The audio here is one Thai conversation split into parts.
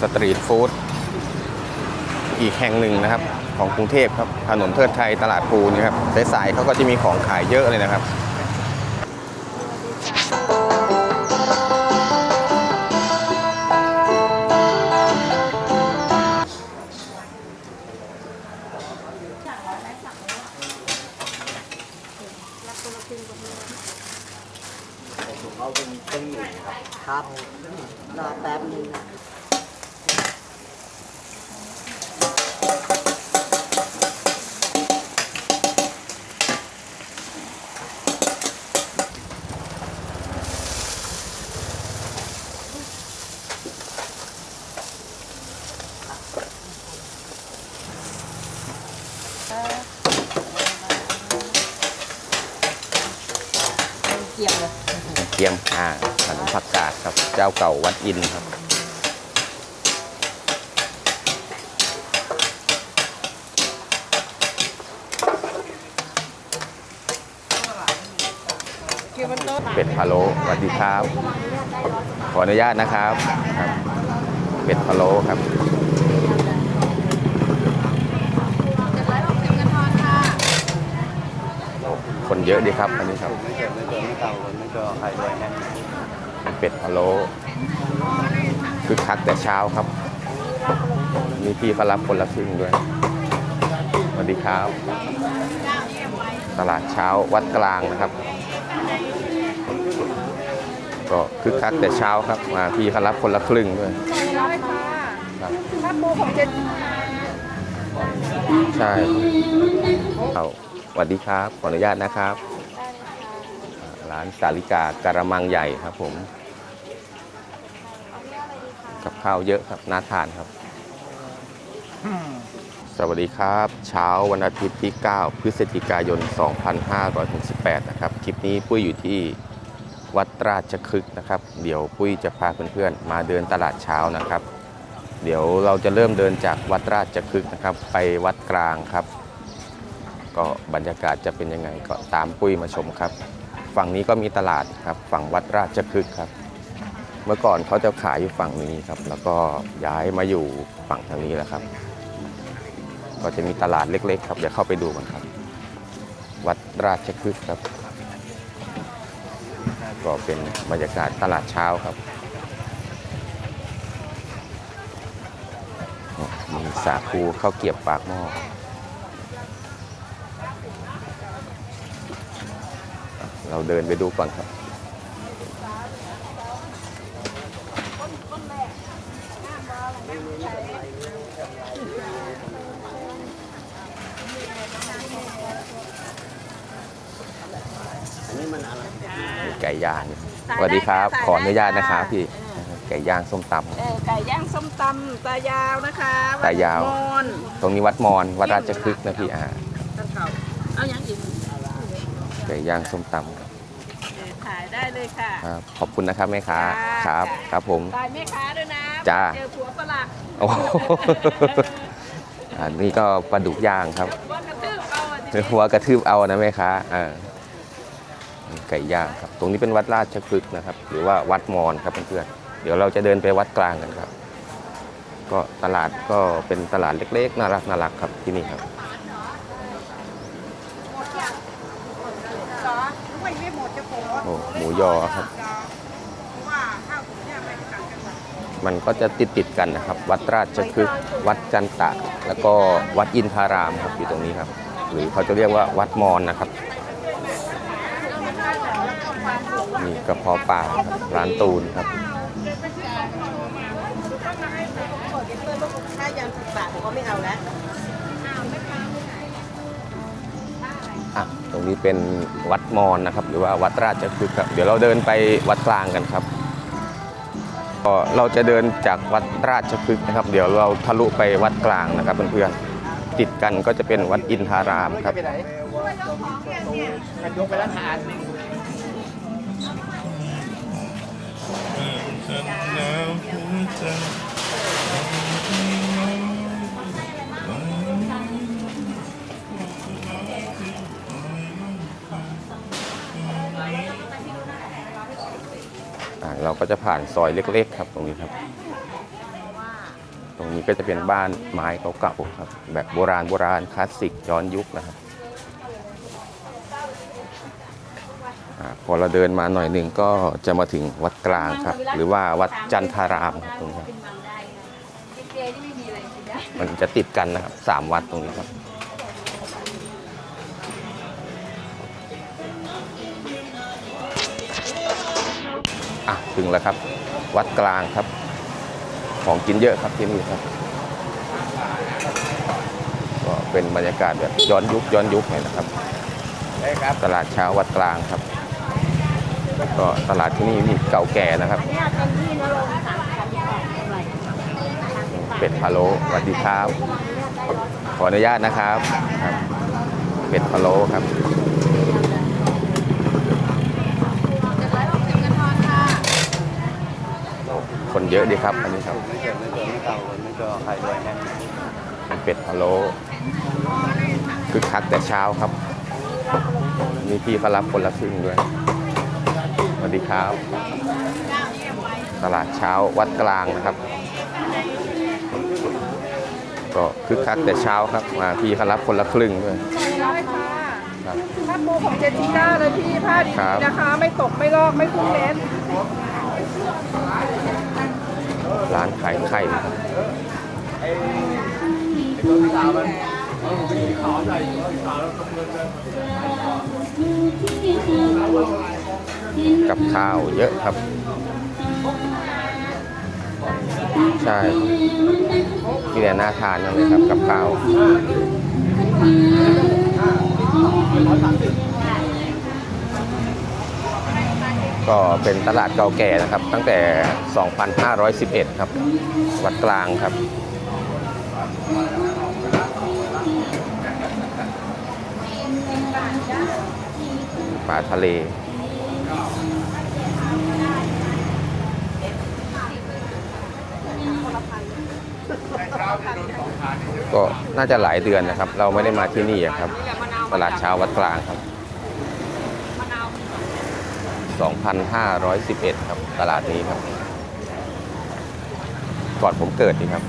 สตรีทฟู้ดอีกแห่งหนึ่งนะครับ ของกรุงเทพครับ ถนนเทิดไทยตลาดภูนี่ครับสายๆเขาก็จะมีของขายเยอะเลยนะครับ เกียมอ่าขนมผักกาดครับ เจ้าเก่าวัดอินครับเกี่ยวมันโต๊ะเป็ดพะโล้สวัสดีครับ ขออนุญาตนะครับครับ เป็ดพะโล้ครับ เยอะดีครับอันนี้ครับไม่เก็บไม่เก็บไม่เก่าไม่เก่าใครด้วยนะเป็ดพะโล้คือคักแต่เช้าครับ มีพี่เขารับคนละครึ่งด้วยสวัสดีครับ ตลาดเช้าวัดกลางนะครับ ก็คึกคักแต่เช้าครับมาพี่เขารับคนละครึ่งด้วยร้อยค่ะครับถ้าปูของเจ็ดใช่เอาส วัสดีครับ ขออนุญาตนะครับ ร้านสาลิกาการะมังใหญ่ครับผม กับข้าวเยอะครับน่าทานครับ สวัสดีครับ เช้าวันอาทิตย์ที่ 9 พฤศจิกายน 2568 นะครับ คลิปนี้ปุ้ยอยู่ที่วัดราชคฤห์นะครับ เดี๋ยวปุ้ยจะพาเพื่อนๆ มาเดินตลาดเช้านะครับ เดี๋ยวเราจะเริ่มเดินจากวัดราชคฤห์นะครับ ไปวัดกลางครับ ก็บรรยากาศจะเป็นยังไงก็ตามปุ้ยมาชมครับ ฝั่งนี้ก็มีตลาดครับ ฝั่งวัดราชคฤห์ครับ เมื่อก่อนเขาจะขายอยู่ฝั่งนี้ครับ แล้วก็ย้ายมาอยู่ฝั่งทางนี้แล้วครับ ก็จะมีตลาดเล็ก ๆ ครับเดี๋ยวเข้าไปดูกันครับ วัดราชคฤห์ครับ ก็เป็นบรรยากาศตลาดเช้าครับมีสาคูข้าวเกียบปากหม้อ เราเดินไปดูก่อนครับอันนี้มันอะไรไก่ย่างสวัสดีครับ ขออนุญาตนะครับพี่ ไก่ย่างส้มตเออไก่ย่างส้มตำตายาวนะคะตายาว มอนำตรงนี้วัดมอนวัดราชคฤห์นะพี่อ่า ตันเข่าเอาอย่างอีก ไก่ย่างส้มตำเออถ่ายได้ เลยค่ะครับขอบคุณนะครับแม่ค้าจ้าครับครับผมตายแม่ค้าด้วยนะจ้า เจอผัวประหลักโอ้โหอันนี้ก็ปลาดุกย่างครับ ว่ากระตืบเอาอะเนื้อหัวกระทืบเอานะแม่ค้าอ่าไก่ย่างครับ ตรงนี้เป็นวัดราชพฤกษ์นะครับ หรือว่าวัดมอญครับเพื่อนๆ เดี๋ยวเราจะเดินไปวัดกลางกันครับ ก็ตลาดก็เป็นตลาดเล็กๆ น่ารักน่ารักครับที่นี่ครับ ไม่ไม่หมดจะโผล่ โอ้หมู ยอครับ มันก็จะติดติดกันนะครับ วัดราชคฤห์วัดจันตะ แล้วก็วัดอินทารามครับอยู่ตรงนี้ครับ หรือเขาจะเรียกว่าวัดมอญนะครับนี่กระเพาะปลาครับร้านตูนครับถ้ายังสิบบาทผมก็ไม่เอาแล้ว รงนี้เป็นวัดมอญนะครับ หรือว่าวัดราชคฤห์ครับ เดี๋ยวเราเดินไปวัดกลางกันครับก็เราจะเดินจากวัดราชคฤห์นะครับ เดี๋ยวเราทะลุไปวัดกลางนะครับเพื่อนๆติดกันก็จะเป็นวัดอินทารามครับยกไปแล้วหาดหนึ่งอ่า เราก็จะผ่านซอยเล็ก ๆ ครับ ตรงนี้ครับ ตรงนี้ก็จะเป็นบ้านไม้เก่าๆครับ แบบโบราณโบราณคลาสสิกย้อนยุคนะครับอาพอเราเดินมาหน่อยหนึ่งก็จะมาถึงวัดกลางครับ หรือว่าวัดจันทารามครับตรงนี้ครับเป็นบางได้นะลิเกนี่ไม่มีอะไรกินได้มันจะติดกันนะครับสามวัดตรงนี้ครับ อะถึงแล้วครับ วัดกลางครับ ของกินเยอะครับที่นี่ครับก็เป็นบรรยากาศแบบย้อนยุคย้อนยุคหน่อยนะครับได้ครับตลาดเช้าวัดกลางครับ ก็ตลาดที่นี่นี่เก่าแก่นะครับเนี่ยเป็นที่นรงค์สามพันบาทเท่าไหร่เป็ดพะโล้สวัสดีครับ ขออนุญาตนะครับครับเป็ดพะโล้ครับ คน เยอะดีครับ อันนี้ครับไม่เกิดไม่เกิดไม่เก่าเลยไม่เกิดใครด้วยแน่เป็ดพะโล้คือคักแต่เช้าครับ มีพี่เขารับคนละครึ่งด้วยสวัสดีครับ ตลาดเช้าวัดกลางนะครับ ก็คึกคักแต่เช้าครับมาพี่เขารับคนละครึ่งด้วยร้อยค่ะครับผ้าปูของเจจิก้าเลยพี่ผ้าดีครับๆนะคะ ไม่ตกไม่ลอกไม่คุ้งเลน ร้านขายไข่ครับกับข้าวเยอะครับ ใช่ที่เนี่น่าทานนั่นเลยครับกับข้าว ก็เป็นตลาดเก่าแก่นะครับ ตั้งแต่ 2511 ครับ วัดกลางครับปลาทะเล ก็น่าจะหลายเดือนนะครับ เราไม่ได้มาที่นี่ครับ ตลาดเช้าวัดกลางครับ 2,511 ครับตลาดนี้ครับก่อนผมเกิดนี่ครับ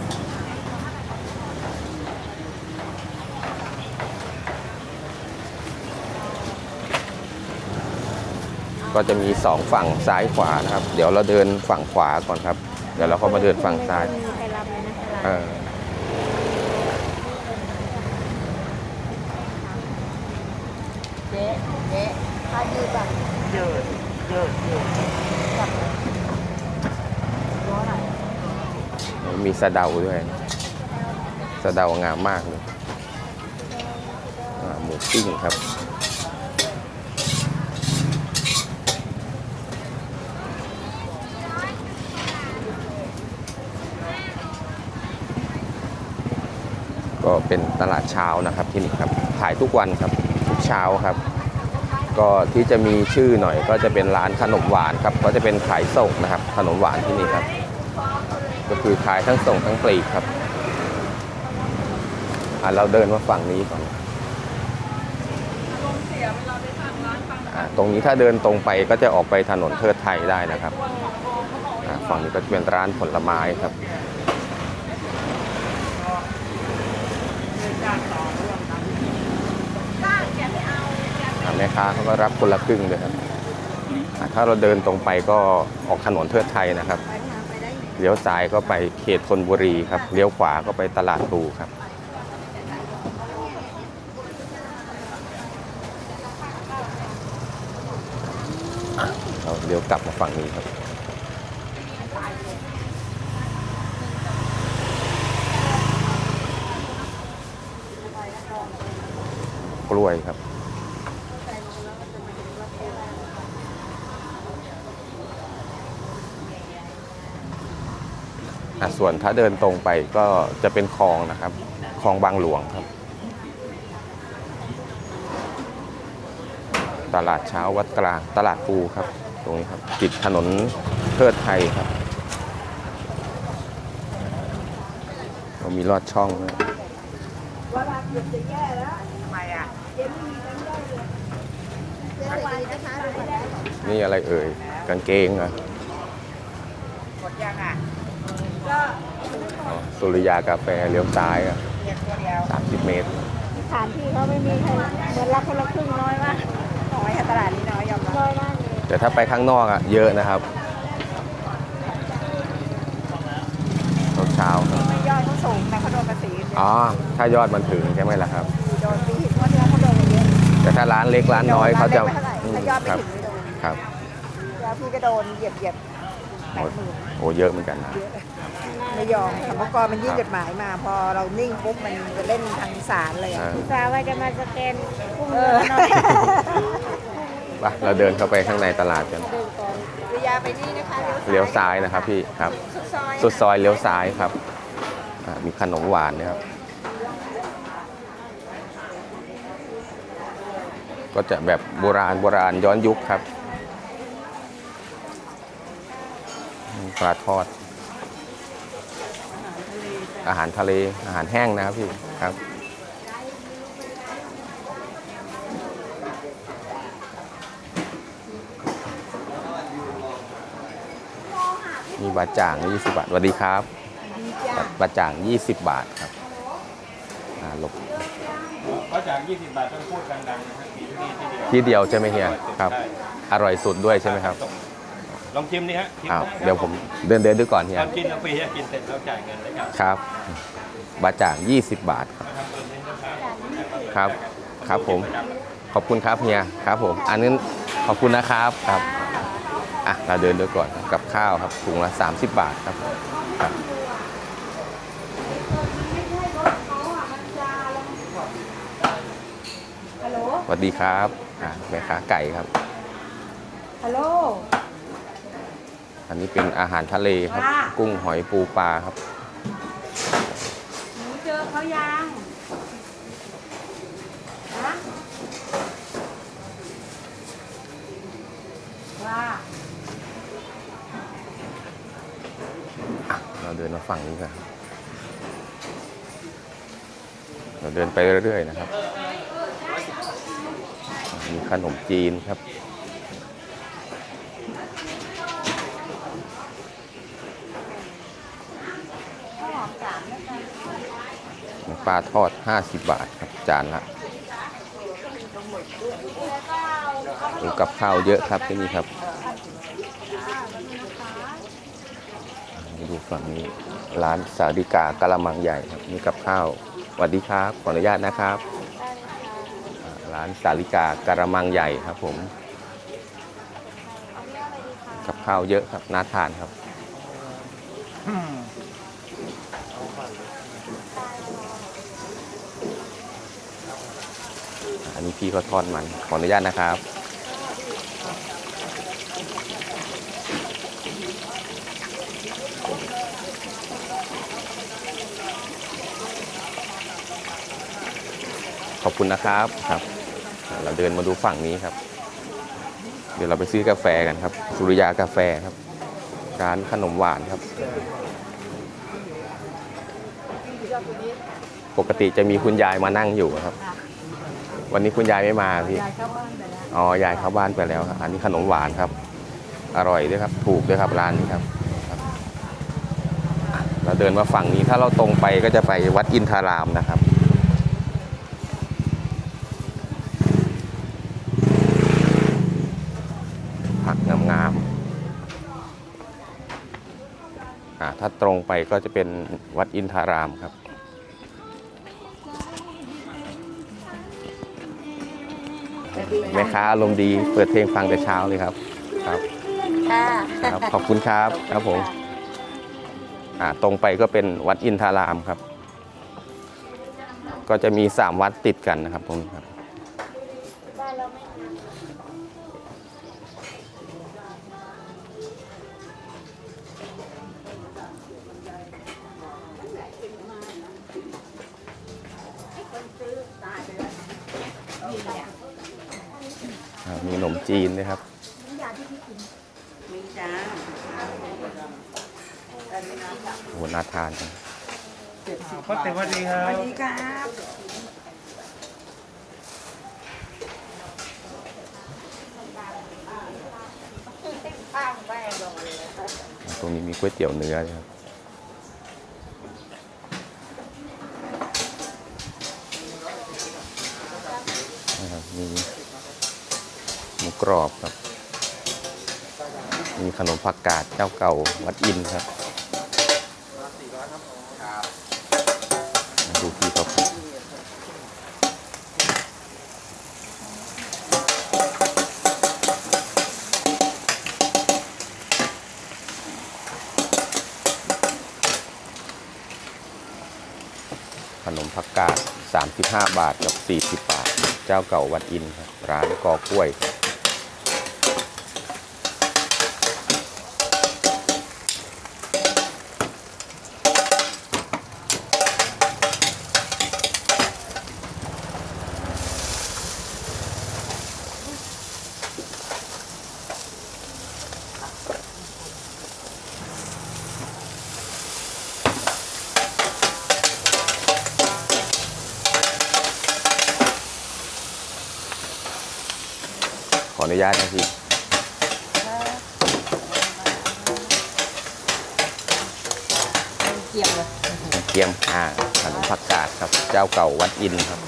ก็จะมีสองฝั่งซ้ายขวานะครับ เดี๋ยวเราเดินฝั่งขวาก่อนครับ เดี๋ยวเราก็มาเดินฝั่งซ้ายมีใครรับเลยนะใครรับเออเจ๊เจ๊ถ้ายืดแบบเยอะ เยอะเยอะมีสะเดาด้วย สะเดางามมากเลยหมูปิ้งครับก็เป็นตลาดเช้านะครับที่นี่ครับขายทุกวันครับทุกเช้าครับ ก็ที่จะมีชื่อหน่อย ก็จะเป็นร้านขนมหวานครับ ก็จะเป็นขายส่งนะครับ ขนมหวานที่นี่ครับ ก็คือขายทั้งส่งทั้งปลีกครับอะเราเดินมาฝั่งนี้ก่อนตรงนี้ถ้าเดินตรงไปก็จะออกไปถนนเทิดไทยได้นะครับ ฝั่งนี้ก็จะเป็นร้านผลไม้ครับ แม่ค้าเขาก็รับคนละครึ่งเลยครับถ้าเราเดินตรงไปก็ออกถนนเทิดไทยนะครับเลี้ยวซ้ายก็ไปเขตธนบุรีครับเลี้ยวขวาก็ไปตลาดพลูครับเราเลี้ยวกลับมาฝั่งนี้ครับกล้วยครับ ส่วนถ้าเดินตรงไปก็จะเป็นคลองนะครับคลองบางหลวงครับ ตลาดเช้าวัดกลางตลาดปูครับ ตรงนี้ครับติดถนนเทิดไทยครับเรามีลอดช่องด้วยทำไมอะนี่อะไรเอ่ยกางเกงเหรอหมดยังอะก็ข อ๋อสุริยากาแฟเลี้ยวซ้ายอะเรียกตัวเดียว30เมตร สถานที่เขาไม่มีใครเหมือนรับคนละครึ่งน้อยมากน้อยค่ะตลาดนี้น้อยยอมรับน้อยมากเลยแต่ถ้าไปข้างนอกอะเยอะนะครับเช้าๆครับไม่ยอดเขาสูงนะเขาโดนภาษีอ๋อ ถ้ายอดมันถึงใช่ไหมล่ะครับ โดนปีหินว่าเนื้อเขาโดนไปเยอะแต่ถ้าร้านเล็กร้านน้อยเขาจะโดนร้นได้ไม่เท่าไหร่ถ้ายอดไม่ครับถึงไม่โดนครับ แล้วพี่ก็โดนเหยียบเหยียบแปดหมื่นโอ้เยอะเหมือนกันนะ ไม่ยอมสรรพากรมันยื่นจดหมายมา พอเรานิ่งปุ๊บมันจะเล่นทางศาลเลยอะอ่าอุตส่าห์ว่าจะมาสแกนกุ้งเอเนื้ออหน่อยไปเราเดินเข้าไปข้างในตลาดกันเดินก่อนระยะไปนี่นะคะเลี้ยวซ้ายนะครับพี่ครับ สุดซอยสุดซอยเลี้ยวซ้ายครับอ่ามีขนมหวานนะครับ ก็จะแบบโบราณโบราณย้อนยุคครับปลาทอด อาหารทะเลอาหารแห้งนะครับพี่ครับมีบาจ่าง 20 บาทสวัสดีครับบาบาจ่าง 20 บาทครับอ่าหลบเพราะจาก20 บาทต้องพูดดังๆนะครับมีที่นี่ที่เดียวที่เดียวใช่ไหมเฮียครับใช่อร่อยสุดด้วยใช่ไหมครับ ลองชิมนี่ฮะชิมอ้าวไครับเดี๋ยวผมเดินเดินดูก่อนเฮียตอนกินเราฟรีฮะกินเสร็จเราจ่ายเงินเลยครับครับ บาจ่าง 20 บาทครับทำตัวนี้นะครับครับ ครับผม ขอบคุณครับเฮียครับผม อันนี้ขอบคุณนะครับครับ อะ เราเดินดูก่อนกับข้าวครับถุงละ 30 บาทครับครับ ฮัลโหล สวัสดีครับอะแม่ค้าไก่ครับ ฮัลโหล อันนี้เป็นอาหารทะเลครับค่ะกุ้งหอยปูปลาครับหนูเจอเขายังฮะว่าเราเดินมาฝั่งนี้กันเราเดินไปเรื่อยๆนะครับ มีขนมจีนครับ ข้าวหอมสามแล้วกัน ป ลาทอด 50 บาทครับจานละดูกับข้าวเยอะครับที่นี่ครับ ดูฝั่งนี้ร้านสาริกากะละมังใหญ่ครับมีกับข้าวสวัสดีครับ ขออนุญาตนะครับ ร้านสาริกากะละมังใหญ่ครับผม กับข้าวเยอะครับน่าทานครับ อันนี้ พี่เขาทอดมัน ขออนุญาตนะครับ ขอบคุณนะครับครับ เราเดินมาดูฝั่งนี้ครับ เดี๋ยวเราไปซื้อกาแฟกันครับ สุริยากาแฟครับ ร้านขนมหวานครับปกติจะมีคุณยายมานั่งอยู่ครับ วันนี้คุณยายไม่มาพี่ ยายเข้าบ้านไปแล้วอ๋อ ยายเข้าบ้านไปแล้วครับ อันนี้ขนมหวานครับ อร่อยด้วยครับ ถูกด้วยครับร้านนี้ครับครับอะเราเดินมาฝั่งนี้ถ้าเราตรงไปก็จะไปวัดอินทารามนะครับ ผักงามๆอะถ้าตรงไปก็จะเป็นวัดอินทารามครับ แม่ค้าอารมณ์ดีเปิดเพลงฟังแต่เช้าเลยครับครับค่ะครับขอบคุณครับครับผมอ่าตรงไปก็เป็นวัดอินทารามครับ ก็จะมีสามวัดติดกันนะครับตรงนี้ครับบ้ ตรงนี้มีก๋วยเตี๋ยวเนื้อครับมีหมูกรอบครับ มีขนมผักกาดเจ้าเก่าวัดอินครับ 5 บาทกับ 40 บาท เจ้าเก่าวัดอินครับร้านกอกล้วย ญาตนะพี่เกี่ยวเลยเกียมอ่าขนมผักกาดครับ เจ้าเก่าวัดอินครับ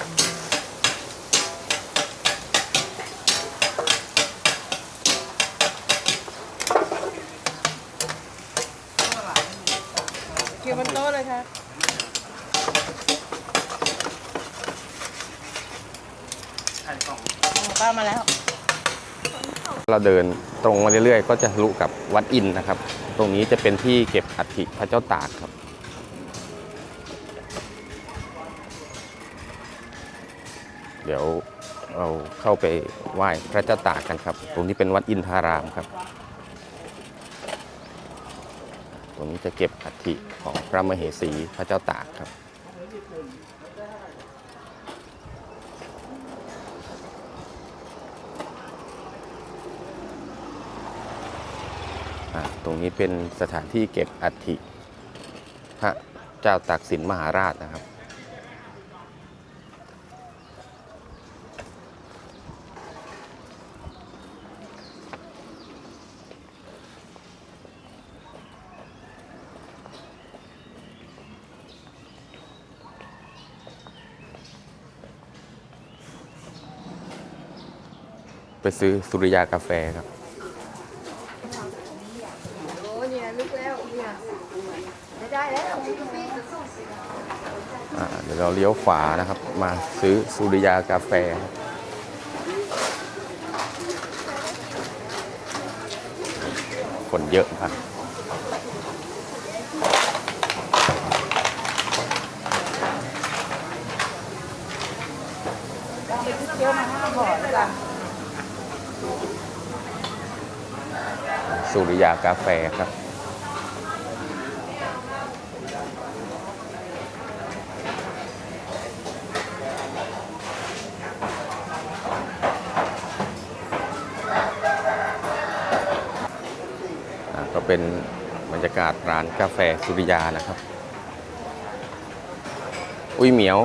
เกี่ยวบนโต๊ะเลยค่ะป้ามาแล้ว เราเดินตรงมาเรื่อยๆ ก็จะทะลุกับวัดอินนะครับ ตรงนี้จะเป็นที่เก็บอัฐิพระเจ้าตากครับ เดี๋ยวเราเข้าไปไหว้พระเจ้าตากกันครับ ตรงนี้เป็นวัดอินทารามครับ ตรงนี้จะเก็บอัฐิของพระมเหสีพระเจ้าตากครับ ตรงนี้เป็นสถานที่เก็บอัฐิพระเจ้าตากสินมหาราชนะครับ ไปซื้อสุริยากาแฟครับ โอ้เนี่ยลึกแล้วเนี่ยไม่ได้แล้ว อ่าเดี๋ยวเราเลี้ยวขวานะครับ มาซื้อสุริยากาแฟ คนเยอะครับเกี่ยวมาห้าบ่อแล้วกันสุริยากาแฟครับ เป็นบรรยากาศร้านกาแฟสุริยานะครับ อุ้ยเหมียว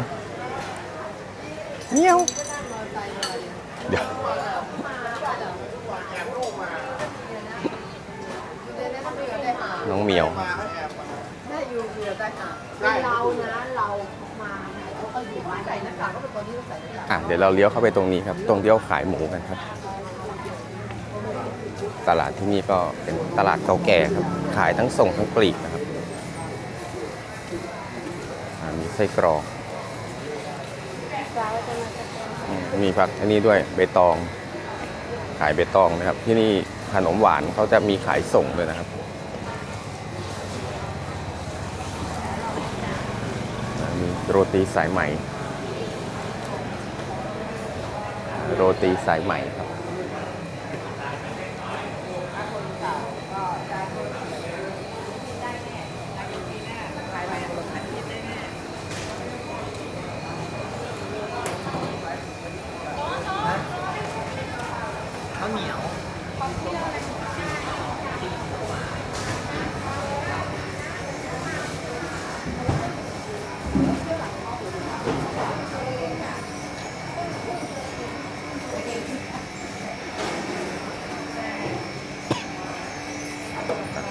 เหมียวเดี๋ยวน้องเหมียวได้อยู่อยู่ได้ค่ะเป็นเรานะเรามาเขาก็อยู่ใส่หน้ากากก็เป็นคนที่ใส่หน้ากากอะเดี๋ยวเราเลี้ยวเข้าไปตรงนี้ครับ ตรงที่เขาขายหมูกันครับ ตลาดที่นี่ก็เป็นตลาดเก่าแก่ครับ ขายทั้งส่งทั้งปลีกนะครับมีไส้กรอกมีผักอันนี้ด้วยใบตอง ขายใบตองนะครับ ที่นี่ขนมหวานเขาจะมีขายส่งด้วยนะครับ มีโรตีสายไหม่ โรตีสายใหม่ครับ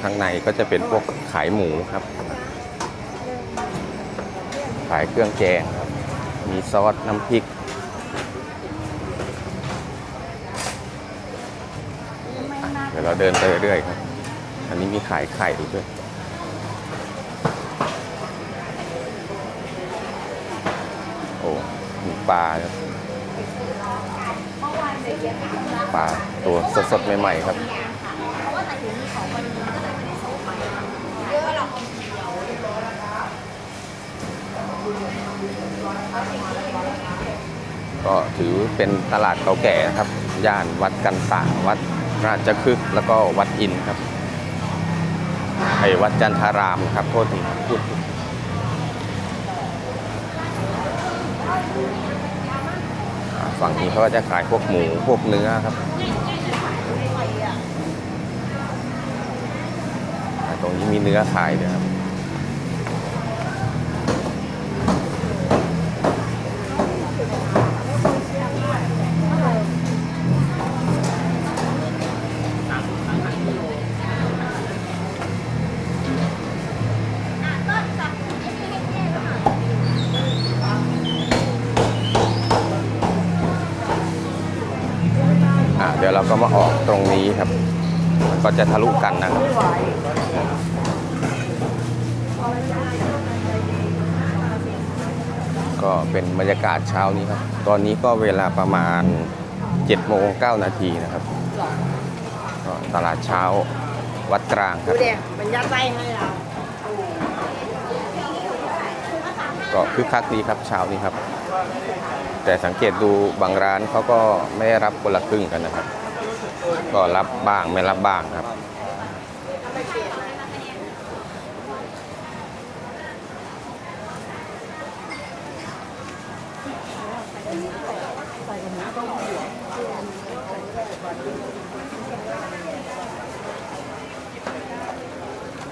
ข้างในก็จะเป็นพวกขายหมูครับ ขายเครื่องแกงครับ มีซอสน้ำพริกเราเดินไปเรื่อยๆครับ อันนี้มีขายไข่ด้วยโอ้มีปลาครับปลาตัวสดๆใหม่ ๆ ครับ ถือเป็นตลาดเก่าแก่ครับ ย่านวัดกันตาวัดราชคฤห์แล้วก็วัดอินครับไอ้วัดจันทารามครับโทษทีพูดฝั่งนี้เขาก็จะขายพวกหมูพวกเนื้อครับตรงนี้มีเนื้อขายด้วยครับ นี้ครับ ก็จะทะลุกันนะครับก็เป็นบรรยากาศเช้านี้ครับ ตอนนี้ก็เวลาประมาณ7โมง9นาทีนะครับก็ตลาดเช้าวัดกลางคดูรับเด็มันยัดไส้ให้เราก็คึกคักดีครับเช้านี้ครับ แต่สังเกตดูบางร้านเขาก็ไม่ได้รับคนละครึ่งกันนะครับ ก็รับบ้างไม่รับบ้างครับ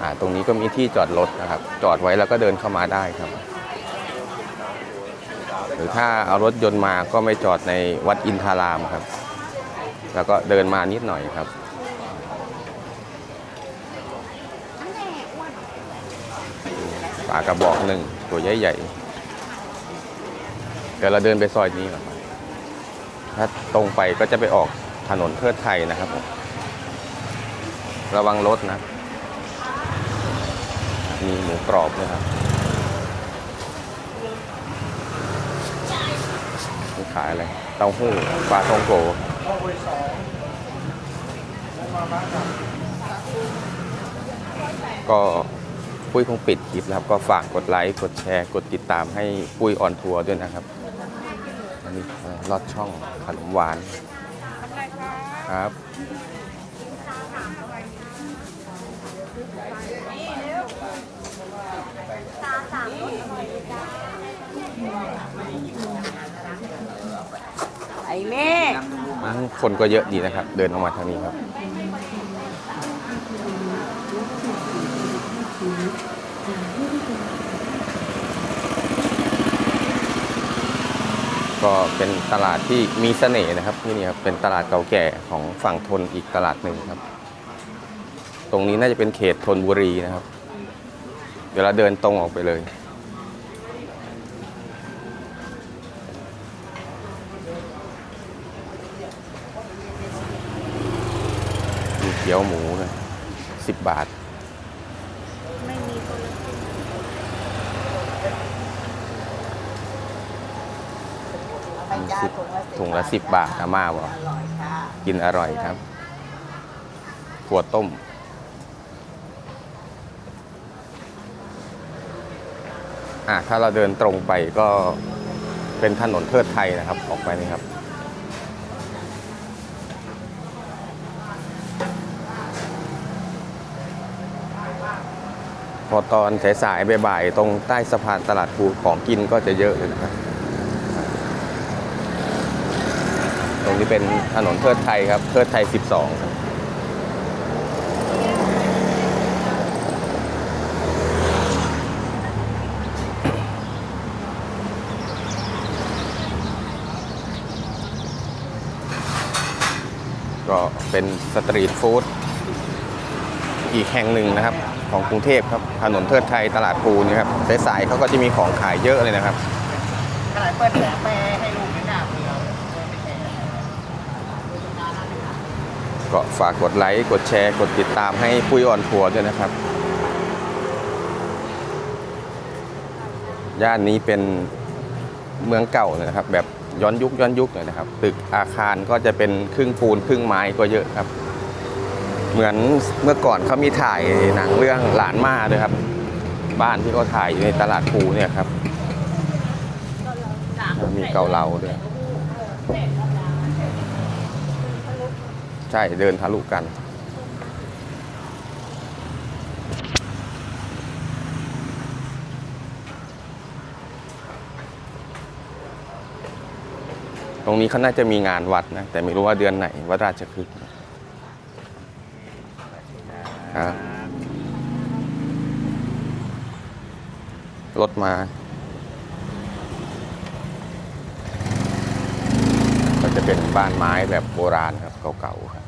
อ่าตรงนี้ก็มีที่จอดรถนะครับ จอดไว้แล้วก็เดินเข้ามาได้ครับ หรือถ้าเอารถยนต์มาก็ไม่จอดในวัดอินทารามครับ แล้วก็เดินมานิดหน่อยครับ ปลากระบอกหนึ่งตัวใหญ่ๆเดี๋ยวเราเดินไปซอยนี้ก่อนครับถ้าตรงไปก็จะไปออกถนนเทิดไทยนะครับผมระวังรถนะ มีหมูกรอบด้วยครับมีขายอะไรเต้าหู้ปลาทองโก ก็ปุ้ยคงปิดคลิปแล้วครับ ก็ฝากกดไลค์ กดแชร์ กดติดตามให้ปุ้ยออนทัวร์ด้วยนะครับ อันนี้ลอดช่องขนมหวานครับ ไอ้แม่ อืม คนก็เยอะดีนะครับ เดินออกมาทางนี้ครับก็เป็นตลาดที่มีเสน่ห์นะครับที่นี่ครับเป็นตลาดเก่าแก่ของฝั่งทนอีกตลาดหนึ่งครับ ตรงนี้น่าจะเป็นเขตทนบุรีนะครับ เดี๋ยวเราเดินตรงออกไปเลย เกี๊ยวหมูนะสิบบาทไปจ้าสิบถุงละถุงละสิบบาทอาม่าบอก อร่อยค่ะกินอร่อยครับขัวต้ม อะถ้าเราเดินตรงไปก็เป็นถนนเทิดไทยนะครับ ออกไปนี่ครับ อตอนสายๆบ่ายๆตรงใต้สะพานตลาดภูของกินก็จะเยอะเลยนะตรงนี้เป็นถนนเทิดไทยครับเทิดไทย 12ครับก็เป็นสตรีทฟู้ดอีกแห่งหนึ่งนะครับ ของกรุงเทพครับถนนเทิดไทยตลาดภูนี่ครับสายๆเขาก็จะมีของขายเยอะเลยนะครับขนาดเปิดแผลไปให้ลูกไม่น่าเบื่อกก็ฝากกดไลค์กดแชร์กดติดตามให้ปุ้ยออนทัวร์ด้วยนะครับ ย่านนี้เป็นเมืองเก่าเลยนะครับ แบบย้อนยุคย้อนยุคเลยนะครับ ตึกอาคารก็จะเป็นครึ่งปูนครึ่งไม้ก็เยอะครับ เหมือนเมื่อก่อนเขามีถ่ายหนังเรื่องหลานมาด้วยครับ บ้านที่เขาถ่ายอยู่ในตลาดภูเนี่ยครับ มีเกาเหลาด้วย ใช่เดินทะลุกันตรงนี้เขาน่าจะมีงานวัดนะ แต่ไม่รู้ว่าเดือนไหนวัดราชคฤห์ ครับ รถมา ก็จะเป็นบ้านไม้แบบโบราณครับ เก่าๆครับ